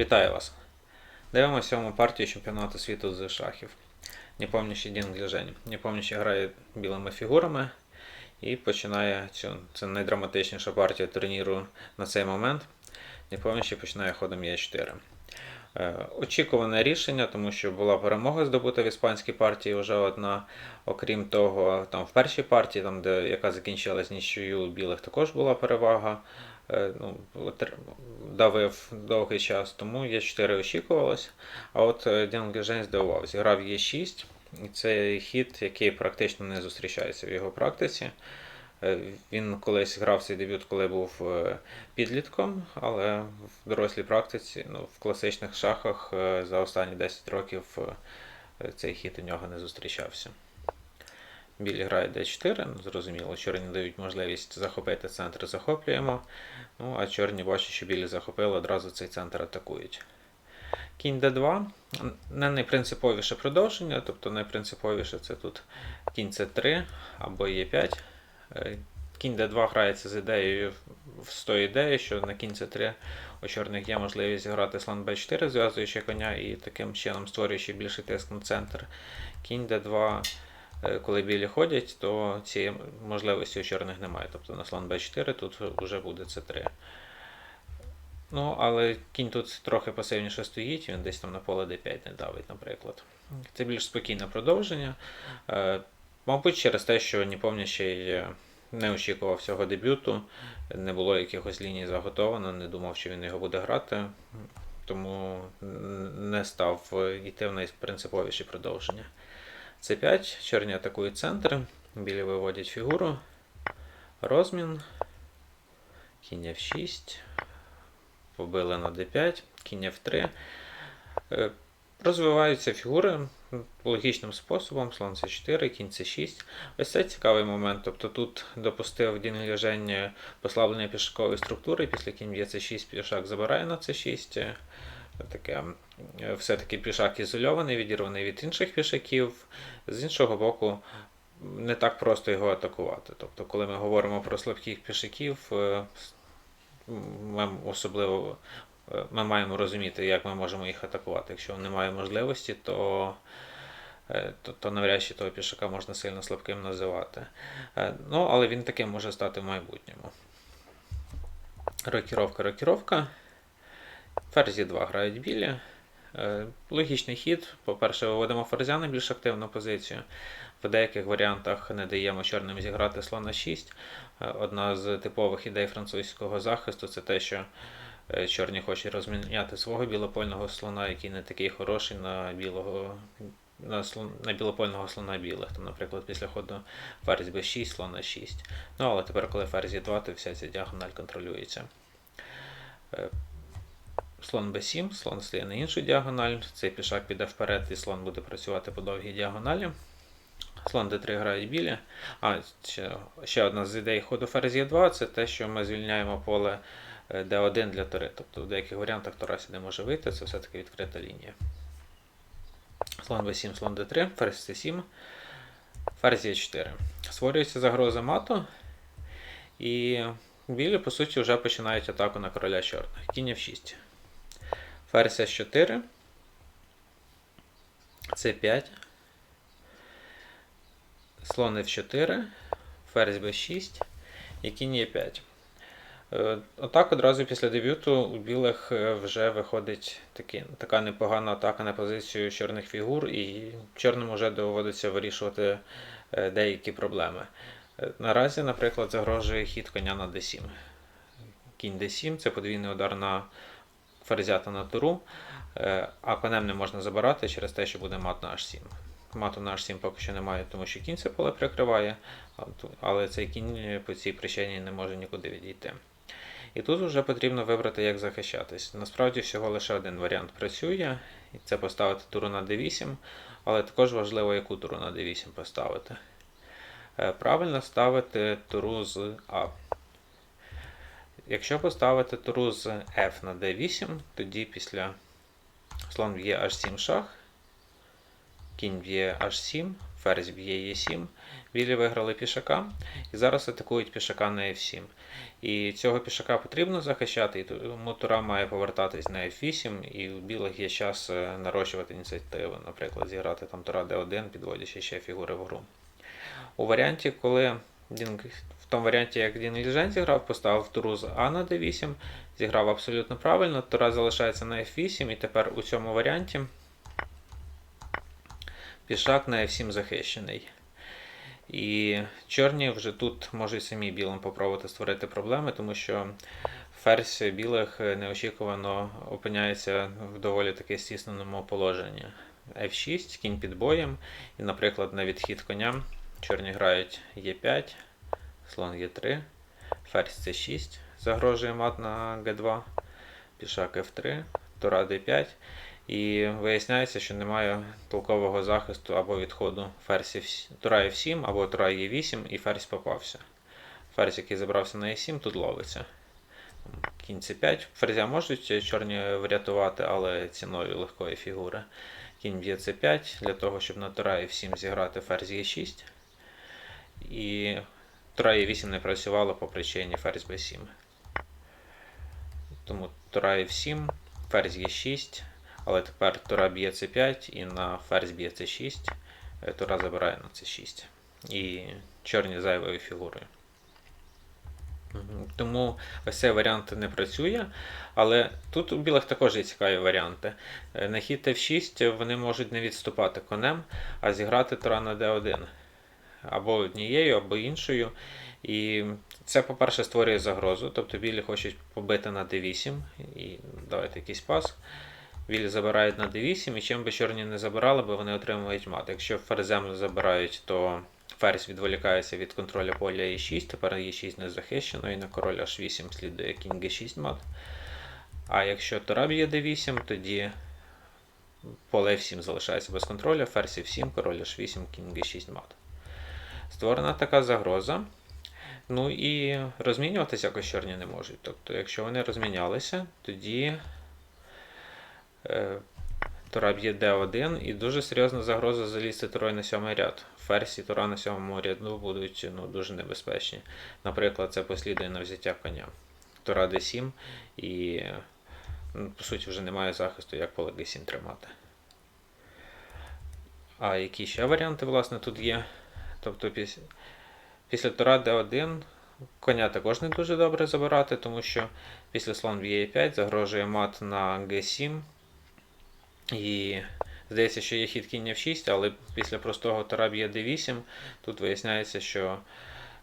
Вітаю вас! Дивимося сьому партію чемпіонату світу з шахів. Непомнящий Дінг Ліжень. Непомнящий грає білими фігурами і починає цю. Це найдраматичніша партія турніру на цей момент. Непомнящий починає ходом Е4. Е, Очікуване рішення, тому що була перемога здобута в іспанській партії вже одна. Окрім того, там в першій партії, там, де, яка закінчилась нічию у білих, також була перевага. Е, Ну, давив довгий час, тому Е4 очікувалось. А от е, Дінг Ліжень здивувався. Грав Е6, і це хід, який практично не зустрічається в його практиці. Е, Він колись грав цей дебют, коли був е, підлітком, але в дорослій практиці, ну, в класичних шахах за останні 10 років цей хід у нього не зустрічався. Білі грає d4, ну, зрозуміло, чорні дають можливість захопити центр, захоплюємо. Ну, а чорні бачать, що білі захопили, одразу цей центр атакують. Кінь d2 не найпринциповіше продовження, тобто найпринциповіше це тут кінь c3 або e5. Е, Кінь d2 грається з ідеєю з тою ідеєю, що на кінь c3 у чорних є можливість грати слон b4, зв'язуючи коня і таким чином створюючи більший тиск на центр. Кінь d2, е, коли білі ходять, то цієї можливості у чорних немає. Тобто на слон b4 тут вже буде c3. Ну, але кінь тут трохи пасивніше стоїть, він десь там на поле d5 не давить, наприклад. Це більш спокійне продовження. Е, Мабуть, через те, що Ніпомнящий не очікував цього дебюту, не було якихось ліній заготовано, не думав, що він його буде грати, тому не став йти в найпринциповіші продовження. С5, чорні атакують центр, білі виводять фігуру, розмін, кінь F6, побили на d5, кінь F3. Е, Розвиваються фігури логічним способом, слон c4, кінь c6. Ось це цікавий момент. Тобто тут допустив Дін Ліжень послаблення пішакової структури, після кінь б'є c6, пішак забирає на c6. Таке, все-таки пішак ізольований, відірваний від інших пішаків. З іншого боку, не так просто його атакувати. Тобто, коли ми говоримо про слабких пішаків, е, ми особливо е, ми маємо розуміти, як ми можемо їх атакувати. Якщо немає можливості, то, е, то, то навряд чи того пішака можна сильно слабким називати. Ну, але він таким може стати в майбутньому. Рокіровка, рокіровка. Ферзі 2 грають білі. Е, Логічний хід. По-перше, виводимо ферзя на більш активну позицію. В деяких варіантах не даємо чорним зіграти слона 6. Е, Одна з типових ідей французького захисту це те, що е, чорні хочуть розміняти свого білопольного слона, який не такий хороший на білого. На, слон, на білопольного слона білих. Там, наприклад, після ходу ферзь b6, слон а6. Ну, але тепер, коли ферзь 2, то вся ця діагональ контролюється. Е, Слон b7, слон стає на іншу діагональ, цей пішак піде вперед, і слон буде працювати по довгій діагоналі. Слон d3 грають білі. А, ще, ще одна з ідей ходу ферзь 2 це те, що ми звільняємо поле е, d1 для тори. Тобто в деяких варіантах тора сюди може вийти, це все-таки відкрита лінія. Слон b7, слон d3, ферзь c7, ферзь e4. Створюється загроза мату. І білі, по суті, вже починають атаку на короля чорних. Кінь f6. Ферзь С4. С5. Слон F4. Ферзь Б6 і кінь Е5. Е, Отак одразу після дебюту у білих е, вже виходить такі, така непогана атака на позицію чорних фігур, і чорним вже доводиться вирішувати е, деякі проблеми. Наразі, наприклад, загрожує хід коня на d7. Кінь d7 це подвійний удар на ферзята на туру, е, а конем не можна забирати через те, що буде мат на h7. Мату на h7 поки що немає, тому що кінь це поле прикриває, але цей кінь по цій причині не може нікуди відійти. І тут вже потрібно вибрати, як захищатись. Насправді всього лише один варіант працює, і це поставити туру на d8, але також важливо, яку туру на d8 поставити. Е, Правильно ставити туру з А. Якщо поставити туру з F на D8, тоді після слон б'є H7 шах, кінь б'є H7, ферзь б'є Е7, білі виграли пішака, і зараз атакують пішака на F7. І цього пішака потрібно захищати, і тому тура має повертатись на F8, і у білих є час е, нарощувати ініціативу, наприклад, зіграти там тура D1, підводячи ще фігури в гру. У варіанті, коли Дінг, в тому варіанті, як Дін Ліжен зіграв, поставив туру з А на D8, зіграв абсолютно правильно, тура залишається на F8, і тепер у цьому варіанті пішак на F7 захищений. І чорні вже тут можуть самі білим попробувати створити проблеми, тому що ферзь білих неочікувано опиняється в доволі таки стісненому положенні. F6, кінь під боєм, і, наприклад, на відхід коня чорні грають Е5, слон Е3, ферзь С6, загрожує мат на Г2, пішак F3, тура D5. І виясняється, що немає толкового захисту або відходу ферзь тура F7 або тура Е8, і ферзь попався. Ферзь, який забрався на E7, тут ловиться. Кінь C5. Ферзя можуть чорні врятувати, але ціною легкої фігури. Кінь б'є C5 для того, щоб на тура F7 зіграти ферзь Е6. І тура Е8 не працювала по причині ферзь B7. Тому тура F7, ферзь Е6. Але тепер тура б'є c5 і на ферзь б'є c6, е, тура забирає на c6. І чорні зайвою фігурою. Тому ось цей варіант не працює. Але тут у білих також є цікаві варіанти. Е, На хід f6 вони можуть не відступати конем, а зіграти тура на d1. Або однією, або іншою. І це, по-перше, створює загрозу. Тобто білі хочуть побити на d8 і давайте якийсь пас. Білі забирають на d8, і чим би чорні не забирали, бо вони отримують мат. Якщо ферзем забирають, то ферзь відволікається від контролю поля e6, тепер e6 не захищено, і на король h8 слідує кінь g6 мат. А якщо тура б'є d8, тоді поле f7 залишається без контролю, ферзь f7, король h8, кінь g6 мат. Створена така загроза. Ну і розмінюватися якось чорні не можуть. Тобто, якщо вони розмінялися, тоді е, Тура б'є D1 і дуже серйозна загроза залізти турою на сьомий ряд. Ферзь тура на сьомому ряду будуть ну, дуже небезпечні. Наприклад, це послідує на взяття коня. Тура D7 і, ну, по суті, вже немає захисту, як поле G7 тримати. А які ще варіанти, власне, тут є? Тобто після, після тура D1 коня також не дуже добре забирати, тому що після слон б'є 5 загрожує мат на G7. І здається, що є хід кінь F6, але після простого тура б'є D8, тут виясняється, що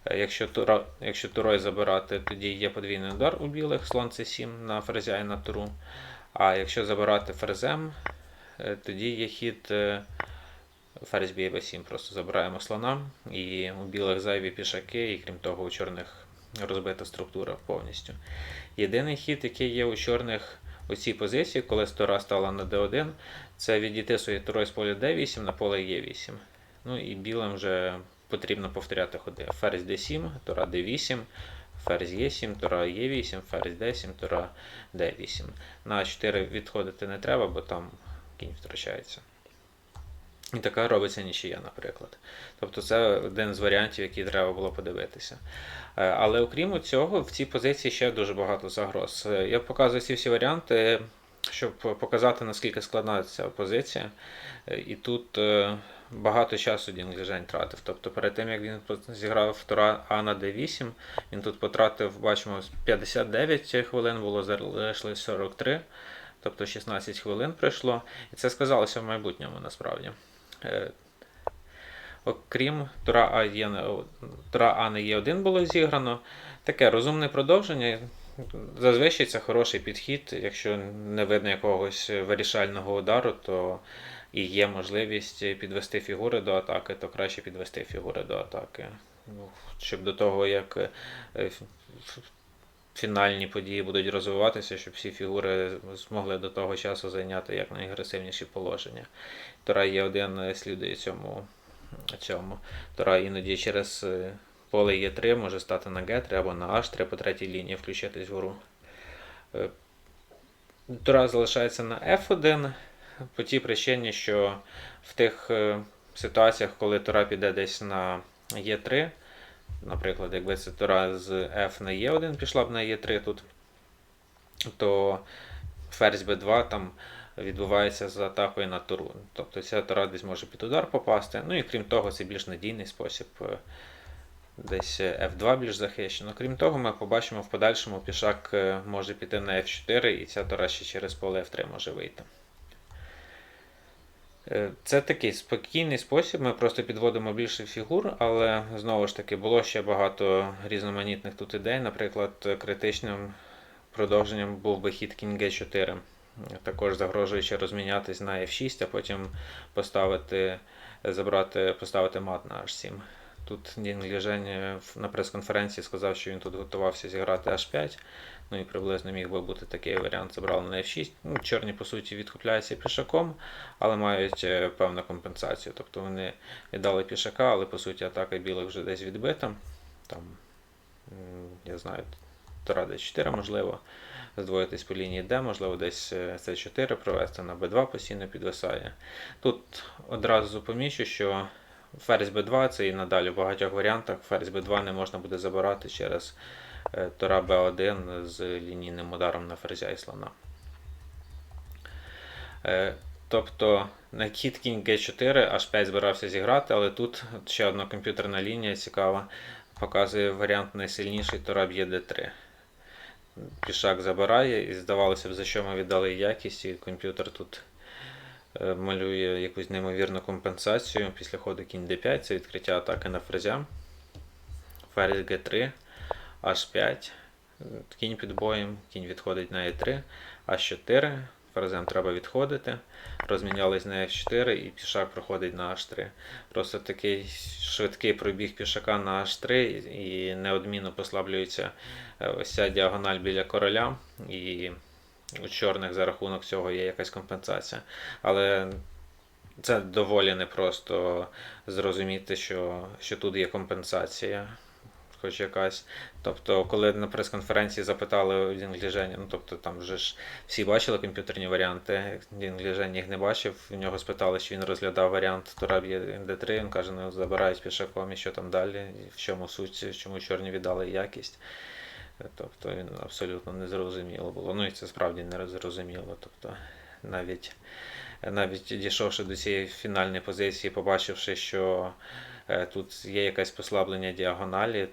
е, якщо, тура, якщо турою забирати, тоді є подвійний удар у білих, слон C7 на ферзя і на туру. А якщо забирати ферзем, е, тоді є хід е, ферзь б'є b7, просто забираємо слона, і у білих зайві пішаки, і крім того, у чорних розбита структура повністю. Єдиний хід, який є у чорних у цій позиції, коли тура стала на d1, це відійти своєю турою з поля d8 на поле e8. Ну і білим вже потрібно повторяти ходи. Ферзь d7, тура d8, ферзь e7, тура e8, ферзь d7, тура d8. На 4 відходити не треба, бо там кінь втрачається. І така робиться нічия, наприклад. Тобто це один з варіантів, який треба було подивитися. Е, Але окрім цього, в цій позиції ще дуже багато загроз. Е, Я показую ці всі варіанти, щоб показати, наскільки складна ця позиція. Е, І тут багато часу Дінг Жень тратив. Тобто перед тим, як він зіграв тура А на Д8, він тут потратив, бачимо, 59 хвилин, було залишилось 43. Тобто 16 хвилин пройшло, і це сказалося в майбутньому насправді. Е, Окрім тура А, є, не- не Є1 було зіграно. Таке розумне продовження. Зазвичай це хороший підхід. Якщо не видно якогось вирішального удару, то і є можливість підвести фігури до атаки, то краще підвести фігури до атаки. Ну, Щоб до того, як е, фінальні події будуть розвиватися, щоб всі фігури змогли до того часу зайняти як найагресивніші положення. Тура Є1 слідує цьому. цьому. Тура іноді через е, поле Е3 може стати на Г3 або на H3 по третій лінії включитись в гру. Е, Тура залишається на F1 по тій причині, що в тих е, ситуаціях, коли тура піде десь на Е3, наприклад, якби це тура з F на Е1 пішла б на Е3 тут, то ферзь b2 там відбувається з атакою на туру. Тобто ця тура десь може під удар попасти. Ну і крім того, це більш надійний спосіб. е, Десь F2 більш захищено. Крім того, ми побачимо в подальшому пішак е, може піти на F4, і ця тура ще через поле F3 може вийти. Е, Це такий спокійний спосіб, ми просто підводимо більше фігур, але знову ж таки було ще багато різноманітних тут ідей. Наприклад, критичним продовженням був би хід кінь G4, також загрожуючи розмінятись на F6, а потім поставити, забрати, поставити мат на H7. Тут Дін е, на прес-конференції сказав, що він тут готувався зіграти H5. Ну і приблизно міг би бути такий варіант. Забрали на F6. Ну, чорні, по суті, відкупляються пішаком, але мають е, певну компенсацію. Тобто вони віддали пішака, але по суті атака білих вже десь відбита. Там, я знаю, Тора D4 можливо. Здвоїтись по лінії D, можливо, десь е, C4 провести на B2 постійно підвисає. Тут одразу помічу, що ферзь B2 це і надалі в багатьох варіантах. Ферзь B2 не можна буде забирати через Тора B1 з лінійним ударом на ферзя і слона. Е, Тобто на кіт кінь G4 H5 збирався зіграти, але тут ще одна комп'ютерна лінія цікава. Показує варіант найсильніший Тора б'є D3. Пішак забирає, і здавалося б, за що ми віддали якість, і комп'ютер тут е, малює якусь неймовірну компенсацію. Після ходу кінь d5 це відкриття атаки на ферзя. Ферзь g3, h5, кінь під боєм, кінь відходить на e3, h4, ферзем треба відходити. Розмінялись на f4 і пішак проходить на h3. Просто такий швидкий пробіг пішака на h3 і неодмінно послаблюється е, ось ця діагональ біля короля. І у чорних за рахунок цього є якась компенсація. Але це доволі непросто зрозуміти, що, що тут є компенсація. Хоч якась. Тобто, коли на прес-конференції запитали Дінгліження, ну тобто там вже ж всі бачили комп'ютерні варіанти, Дінгліжень їх не бачив, в нього спитали, чи він розглядав варіант Тураб'є D3, він каже, ну забирають пішаком і що там далі, в чому суть, чому чорні віддали якість. Тобто він абсолютно не зрозуміло було. Ну і це справді не зрозуміло. Тобто навіть, навіть дійшовши до цієї фінальної позиції, побачивши, що е, тут є якесь послаблення діагоналі,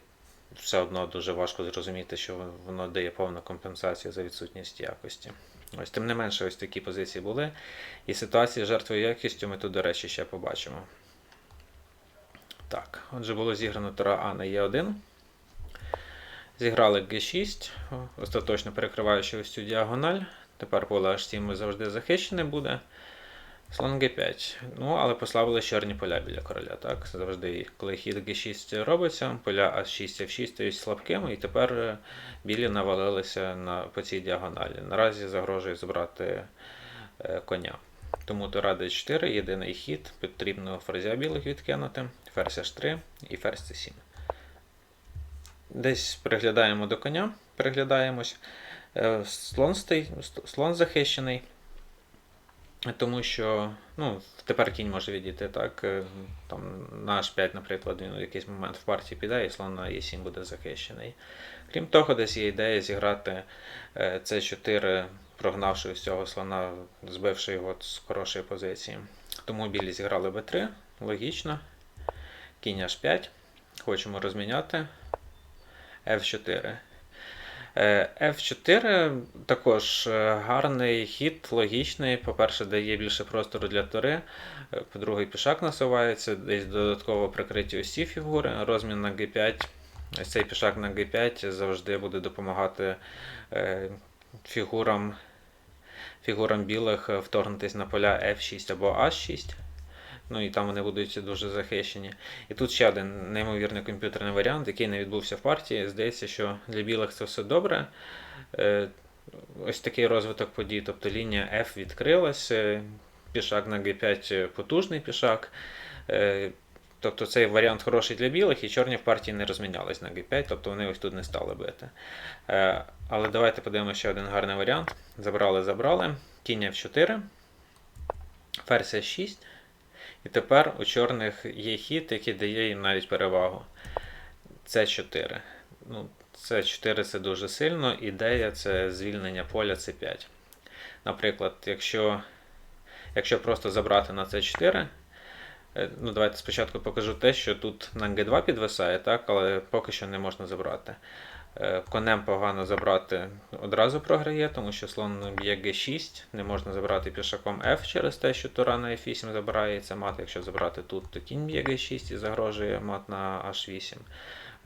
все одно дуже важко зрозуміти, що воно дає повну компенсацію за відсутність якості. Ось, тим не менше, ось такі позиції були. І ситуації з жертвою якістю ми тут, до речі, ще побачимо. Так, отже, було зіграно Тора А на Е1. Зіграли G6, остаточно перекриваючи ось цю діагональ. Тепер поле H7 завжди захищене буде. Слон G5. Ну, але послабили чорні поля біля короля. так? Завжди, коли хід G6 робиться, поля А6 F6 стають слабкими, і тепер е, білі навалилися на, по цій діагоналі. Наразі загрожує забрати е, коня. Тому Тура D4, єдиний хід, потрібно ферзя білих відкинути, ферзь H3 і ферзь C7. Десь приглядаємо до коня, приглядаємось. Е, Слон, стей, слон захищений, тому що ну, тепер кінь може відійти так. е, Там, на H5, наприклад, він у якийсь момент в партії піде, і слон на E7 буде захищений. Крім того, десь є ідея зіграти е, C4, прогнавши ось цього слона, збивши його з хорошої позиції. Тому білі зіграли b3, логічно. Кінь H5. Хочемо розміняти. F4. Е, F4 також е, гарний хід, логічний. По-перше, дає більше простору для тори. Е, По-друге, пішак насувається, десь додатково прикриті ці фігури. Розмін на G5. Цей пішак на G5 завжди буде допомагати фігурам, фігурам білих вторгнутися на поля F6 або H6. Ну і там вони будуть дуже захищені. І тут ще один неймовірний комп'ютерний варіант, який не відбувся в партії. Здається, що для білих це все добре. Е, Ось такий розвиток подій, тобто лінія F відкрилася, пішак на G5 потужний пішак. Е, Тобто цей варіант хороший для білих, і чорні в партії не розмінялись на G5, тобто вони ось тут не стали бити. Е, Але давайте подивимося ще один гарний варіант. Забрали, забрали. Кінь F4, ферзь 6 І тепер у чорних є хід, який дає їм навіть перевагу. С4. Ну, С4 це дуже сильно. Ідея це звільнення поля С5. Наприклад, якщо, якщо просто забрати на С4, е, ну давайте спочатку покажу те, що тут на Г2 підвисає, так, але поки що не можна забрати. Е, Конем погано забрати одразу програє, тому що слон б'є Г6, не можна забрати пішаком F через те, що тура на F8 забирається мат. Якщо забрати тут, то кінь б'є Г6 і загрожує мат на H8.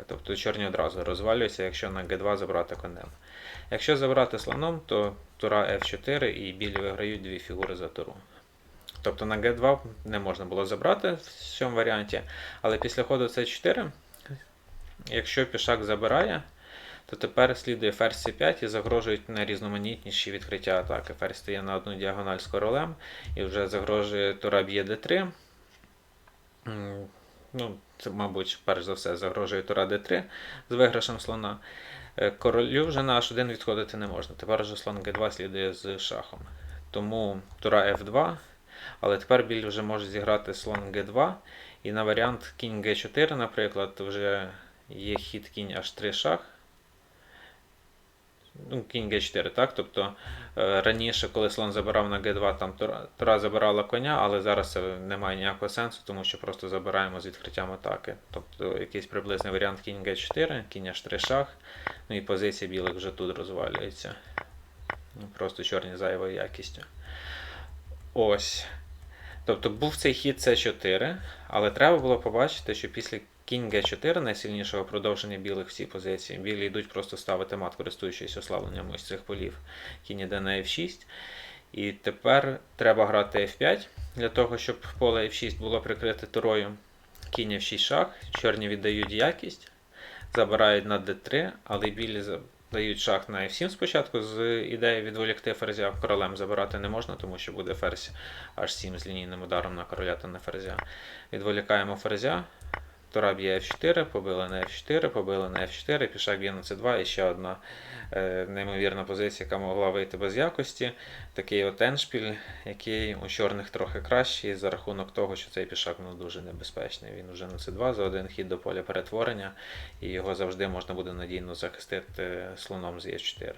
Тобто чорні одразу розвалюються, якщо на Г2 забрати конем. Якщо забрати слоном, то тура F4 і білі виграють дві фігури за туру. Тобто на Г2 не можна було забрати в цьому варіанті, але після ходу С4, якщо пішак забирає, то тепер слідує ферзь C5 і загрожують найрізноманітніші відкриття атаки. Ферзь стає на одну діагональ з королем і вже загрожує тура б'є d3. Ну, це, мабуть, перш за все загрожує тура d3 з виграшем слона. Е, Королю вже на h1 відходити не можна. Тепер вже слон g2 слідує з шахом. Тому тура f2, але тепер біль вже може зіграти слон g2. І на варіант кінь g4, наприклад, вже є хід кінь h3 шах. Ну, кінь Г4, так? Тобто е, раніше, коли слон забирав на Г2, там тура, забирала коня, але зараз це не має ніякого сенсу, тому що просто забираємо з відкриттям атаки. Тобто якийсь приблизний варіант кінь Г4, кінь H3 шах, ну і позиція білих вже тут розвалюється. Ну, Просто чорні зайвою якістю. Ось. Тобто був цей хід С4, але треба було побачити, що після кінь Г4 найсильнішого продовження білих в цій позиції. Білі йдуть просто ставити мат, користуючись ослабленням ось цих полів. Кінь іде на F6. І тепер треба грати F5 для того, щоб поле F6 було прикрите турою. Кінь F6 шах, чорні віддають якість, забирають на D3, але білі дають шах на F7 спочатку з ідеєю відволікти ферзя. Королем забирати не можна, тому що буде ферзь H7 з лінійним ударом на короля та на ферзя. Відволікаємо ферзя. Тура б'є F4, побили на F4, побили на F4, пішак б'є на C2 і ще одна е, неймовірна позиція, яка могла вийти без якості. Такий от еншпіль, який у чорних трохи кращий за рахунок того, що цей пішак ну, дуже небезпечний. Він вже на C2 за один хід до поля перетворення, і його завжди можна буде надійно захистити слоном з Е4.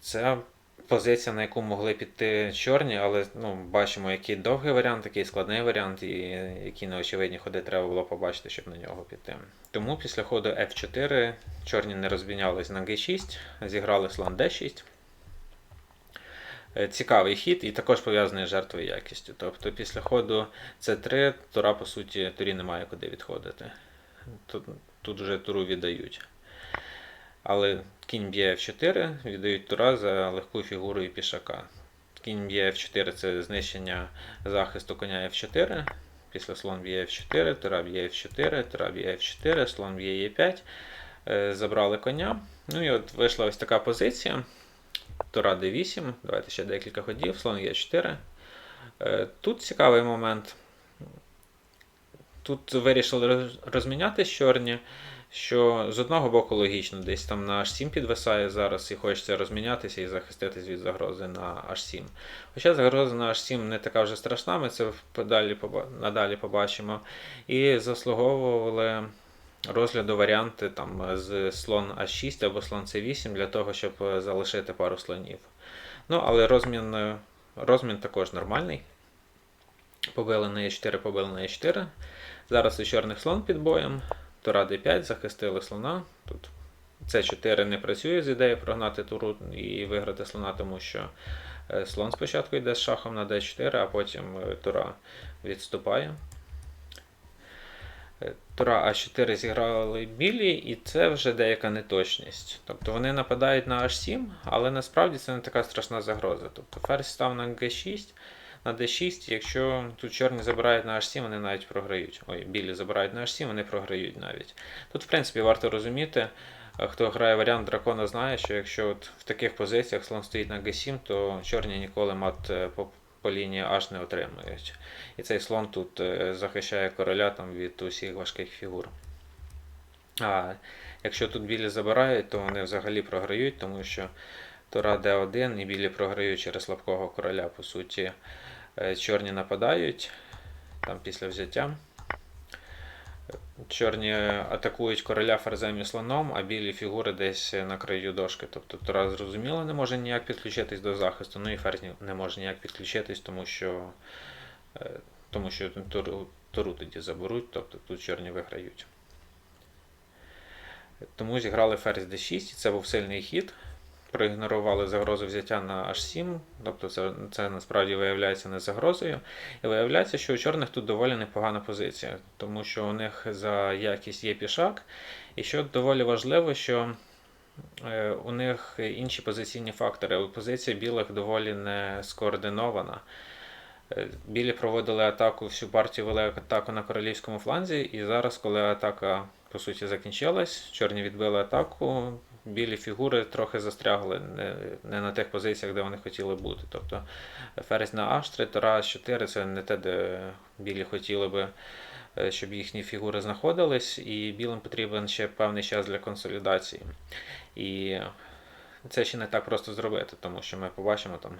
Це позиція, на яку могли піти чорні, але ну, бачимо, який довгий варіант, який складний варіант, і які неочевидні ходи треба було побачити, щоб на нього піти. Тому після ходу F4 чорні не розмінялись на G6, зіграли слон D6. Е, Цікавий хід і також пов'язаний з жертвою якістю. Тобто після ходу C3 тура, по суті, турі немає куди відходити. Тут, тут вже туру віддають. Але кінь б'є F4, віддають тура за легку фігуру і пішака. Кінь б'є F4 це знищення захисту коня F4. Після слон б'є F4, тура б'є F4, тура б'є F4, слон б'є E5. Е, Забрали коня. Ну і от вийшла ось така позиція. Тура D8. Давайте ще декілька ходів, слон Е4. Е, Тут цікавий момент. Тут вирішили роз- розмінятись чорні що з одного боку логічно, десь там на H7 підвисає зараз і хочеться розмінятися і захиститись від загрози на H7. Хоча загроза на H7 не така вже страшна, ми це подалі, надалі побачимо. І заслуговували розгляду варіанти там, з слон А6 або слон С8 для того, щоб залишити пару слонів. Ну, але розмін, розмін також нормальний. Побили на Е4, побили на Е4. Зараз у чорних слон під боєм. Тура d5, захистили слона. Тут С4 не працює з ідеєю прогнати туру і виграти слона, тому що е, слон спочатку йде з шахом на d4, а потім е, тура відступає. Е, Тура А4 зіграли білі, і це вже деяка неточність. Тобто вони нападають на H7, але насправді це не така страшна загроза. Тобто ферзь став на G6 на d6, якщо тут чорні забирають на h7, вони навіть програють. Ой, білі забирають на h7, вони програють навіть. Тут, в принципі, варто розуміти, е, хто грає варіант дракона, знає, що якщо от в таких позиціях слон стоїть на g7, то чорні ніколи мат е, по, по лінії H не отримують. І цей слон тут е, захищає короля там, від усіх важких фігур. А якщо тут білі забирають, то вони взагалі програють, тому що Тура d1 і білі програють через слабкого короля, по суті. Е, Чорні нападають там після взяття. Чорні атакують короля ферзем і слоном, а білі фігури десь на краю дошки. Тобто Тура зрозуміло не може ніяк підключитись до захисту, ну і ферзь не може ніяк підключитись, тому що, е, тому що туру, туру тоді заберуть, тобто тут чорні виграють. Тому зіграли ферзь d6, і це був сильний хід. Проігнорували загрозу взяття на h7, тобто це, це насправді виявляється не загрозою. І виявляється, що у чорних тут доволі непогана позиція, тому що у них за якість є пішак, і що доволі важливо, що е, у них інші позиційні фактори. Позиція білих доволі не скоординована. Е, Білі проводили атаку, всю партію вели атаку на королівському фланзі, і зараз, коли атака по суті закінчилась, чорні відбили атаку, білі фігури трохи застрягли не, не на тих позиціях, де вони хотіли бути. Тобто ферзь на H3, Тора H4 це не те, де білі хотіли би, е, щоб їхні фігури знаходились, і білим потрібен ще певний час для консолідації. І це ще не так просто зробити, тому що ми побачимо там.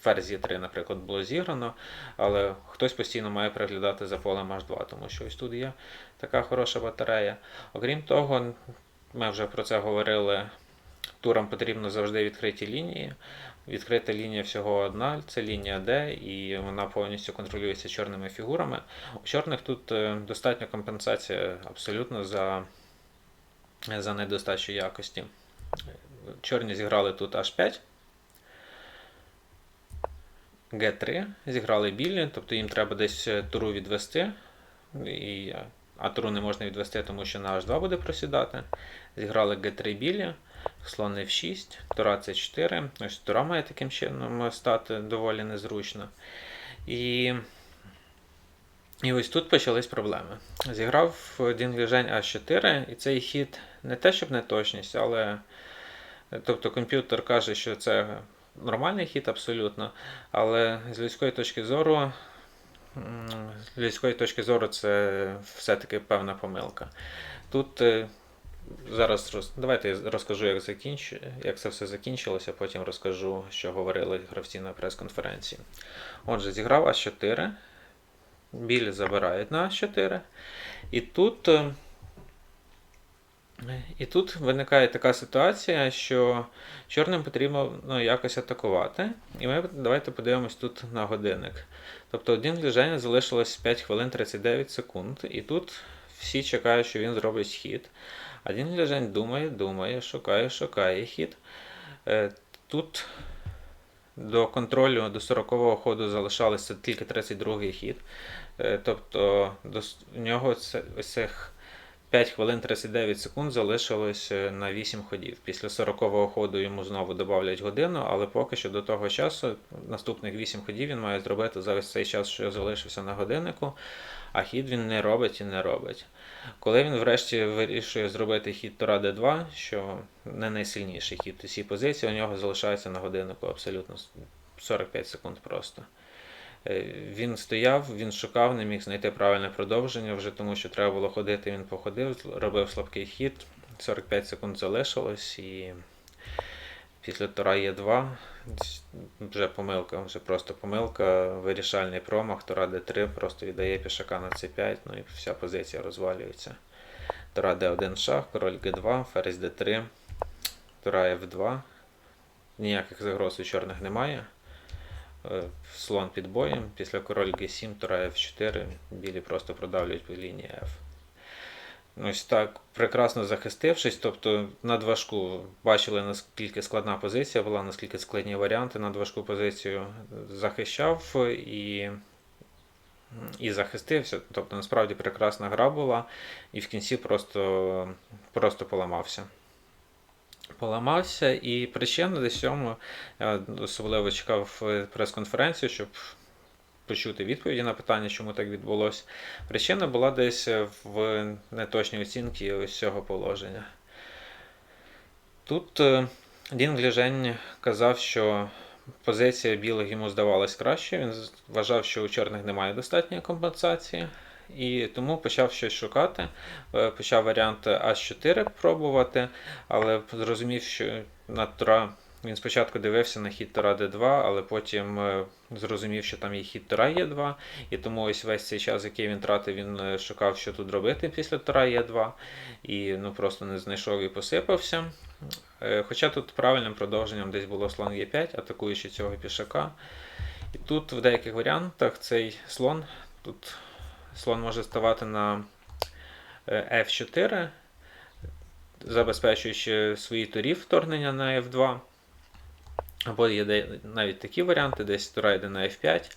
Ферзь Е3, наприклад, було зіграно, але хтось постійно має приглядати за полем H2, тому що ось тут є така хороша батарея. Окрім того, ми вже про це говорили. Турам потрібно завжди відкриті лінії. Відкрита лінія всього одна, це лінія D, і вона повністю контролюється чорними фігурами. У чорних тут е, достатня компенсація абсолютно за, за недостачу якості. Чорні зіграли тут H5. G3 зіграли білі, тобто їм треба десь е, туру відвести. І, е, а туру не можна відвести, тому що на H2 буде просідати. Зіграли G3 білі, слон F6, тура C4. Ось тура має таким чином стати доволі незручно. І, і ось тут почались проблеми. Зіграв Дінгліжень А4, і цей хід не те, щоб не точність, але тобто комп'ютер каже, що це нормальний хід абсолютно, але з людської точки зору. З людської точки зору це все-таки певна помилка. Тут е, зараз роз... давайте я розкажу, як, закінч... як це все закінчилося, потім розкажу, що говорили гравці на прес-конференції. Отже, зіграв А4, білі забирають на А4, і тут. І тут виникає така ситуація, що чорним потрібно ну, якось атакувати. І ми давайте подивимось тут на годинник. Тобто один движення залишилось 5 хвилин 39 секунд, і тут всі чекають, що він зробить хід. Один движень думає, думає, шукає, шукає хід. Е, Тут до контролю до 40-го ходу залишалося тільки 32-й хід. Е, Тобто до в нього цих 5 хвилин 39 секунд залишилось е, на 8 ходів. Після 40-го ходу йому знову додавлять годину, але поки що до того часу, наступних 8 ходів він має зробити за ось цей час, що залишився на годиннику, а хід він не робить і не робить. Коли він врешті вирішує зробити хід Тора Д2, що не найсильніший хід у цій позиції, у нього залишається на годиннику абсолютно 45 секунд просто. Е, Він стояв, він шукав, не міг знайти правильне продовження вже тому, що треба було ходити. Він походив, робив слабкий хід. 45 секунд залишилось, і після Тора є 2 вже помилка, вже просто помилка, вирішальний промах, Тора Д3 просто віддає пішака на С5, ну і вся позиція розвалюється. Тора Д1 шах, король Г2, ферзь Д3, Тора Ф2. Ніяких загроз у чорних немає. Е, Слон під боєм, після король Г7, Тура F4, білі просто продавлюють по лінії F. Ось так, прекрасно захистившись, тобто над важку бачили, наскільки складна позиція була, наскільки складні варіанти, над важку позицію захищав і, і захистився. Тобто насправді прекрасна гра була, і в кінці просто, просто поламався поламався, і причина в цьому, я особливо чекав е, прес-конференцію, щоб почути відповіді на питання, чому так відбулося. Причина була десь в неточній оцінці ось цього положення. Тут е, Дін Гліжень казав, що позиція білих йому здавалась краще. Він вважав, що у чорних немає достатньої компенсації. І тому почав щось шукати. Е, Почав варіант А4 пробувати, але зрозумів, що на Тура Він спочатку дивився на хід Тора Д2, але потім е, зрозумів, що там є хід Тора Е2, і тому ось весь цей час, який він тратив, він е, шукав, що тут робити після Тора Е2, і ну, просто не знайшов і посипався. Хоча тут правильним продовженням десь було слон Е5, атакуючи цього пішака. І тут в деяких варіантах цей слон, тут слон може ставати на е, F4, забезпечуючи свої турі вторгнення на F2. Або є навіть такі варіанти, десь тура йде на F5,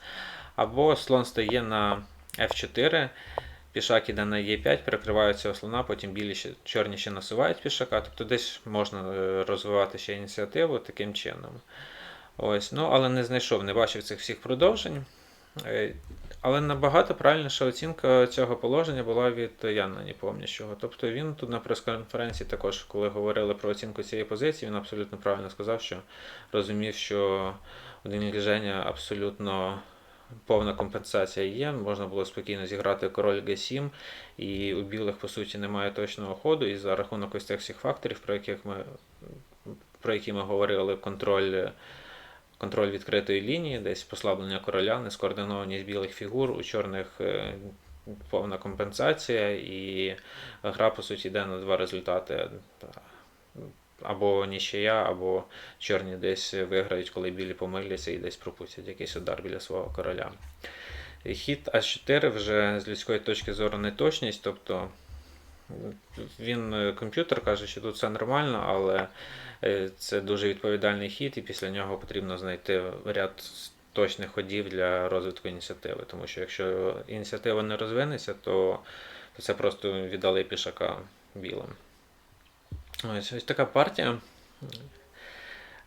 або слон стає на F4, пішак іде на E5, перекривають цього слона, потім білі ще, чорні ще насувають пішака. Тобто десь можна е, розвивати ще ініціативу таким чином. Ось, ну, але не знайшов, не бачив цих всіх продовжень. Але набагато правильніша оцінка цього положення була від Яна Непомнящого. Тобто він тут на прес-конференції також, коли говорили про оцінку цієї позиції, він абсолютно правильно сказав, що розумів, що один Женя абсолютно повна компенсація є. Можна було спокійно зіграти король Г7, і у білих, по суті, немає точного ходу. І за рахунок ось цих всіх факторів, про яких ми про які ми говорили, контроль контроль відкритої лінії, десь послаблення короля, нескоординованість білих фігур, у чорних е, повна компенсація, і гра, по суті, йде на два результати. Або нічия, або чорні десь виграють, коли білі помиляться і десь пропустять якийсь удар біля свого короля. Хід А4 вже з людської точки зору неточність, тобто він е, комп'ютер каже, що тут все нормально, але це дуже відповідальний хід, і після нього потрібно знайти ряд точних ходів для розвитку ініціативи. Тому що якщо ініціатива не розвинеться, то, це просто віддали пішака білим. Ось, ось така партія.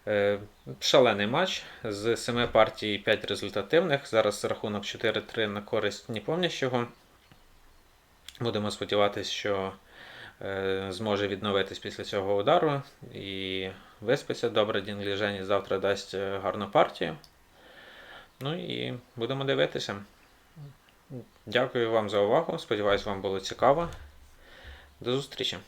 Е, Шалений матч. З 7 партій 5 результативних. Зараз рахунок 4-3 на користь Непомнящого. Будемо сподіватися, що е, зможе відновитись після цього удару і виспиться добре. Дін Ліжені завтра дасть е, гарну партію. Ну і будемо дивитися. Дякую вам за увагу. Сподіваюсь, вам було цікаво. До зустрічі!